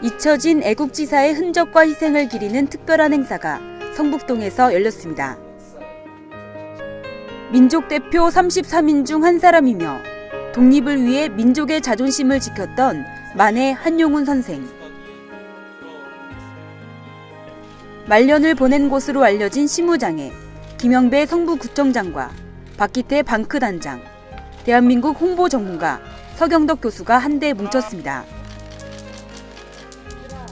잊혀진 애국지사의 흔적과 희생을 기리는 특별한 행사가 성북동에서 열렸습니다. 민족 대표 33인 중 한 사람이며 독립을 위해 민족의 자존심을 지켰던 만해 한용운 선생. 말년을 보낸 곳으로 알려진 시무장에 김영배 성북구청장과 박기태 방크단장, 대한민국 홍보 전문가 서경덕 교수가 한데 뭉쳤습니다.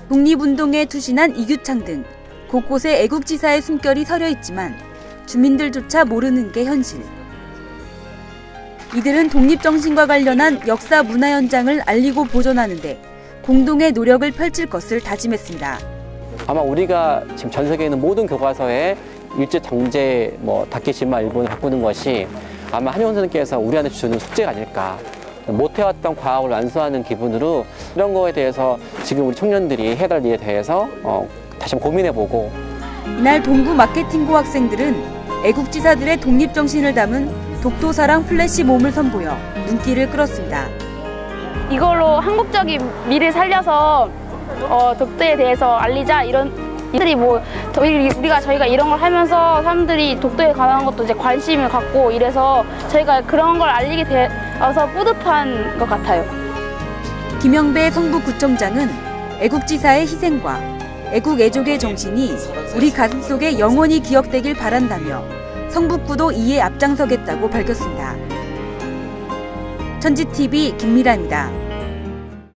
독립운동에 투신한 이규창 등 곳곳에 애국지사의 숨결이 서려 있지만 주민들조차 모르는 게 현실. 이들은 독립정신과 관련한 역사 문화 현장을 알리고 보존하는데 공동의 노력을 펼칠 것을 다짐했습니다. 아마 우리가 지금 전 세계에 있는 모든 교과서에 일제 정제 뭐 다케시마 일본을 바꾸는 것이 아마 한의원 선생님께서 우리한테 주는 숙제가 아닐까. 못해왔던 과학을 완수하는 기분으로 이런 거에 대해서 지금 우리 청년들이 일에 대해서 어, 다시 한번 고민해보고 이날 동구 마케팅고 학생들은 애국지사들의 독립정신을 담은 독도사랑 플래시 몸을 선보여 눈길을 끌었습니다. 이걸로 한국적인 미를 살려서 어, 독도에 대해서 알리자 이런 이들이 뭐 저희 우리가 저희가 이런 걸 하면서 사람들이 독도에 관한 것도 이제 관심을 갖고 이래서 저희가 그런 걸 알리게 되 어서 뿌듯한 것 같아요. 김영배 성북구청장은 애국지사의 희생과 애국 애족의 정신이 우리 가슴 속에 영원히 기억되길 바란다며 성북구도 이에 앞장서겠다고 밝혔습니다. 천지TV 김미라입니다.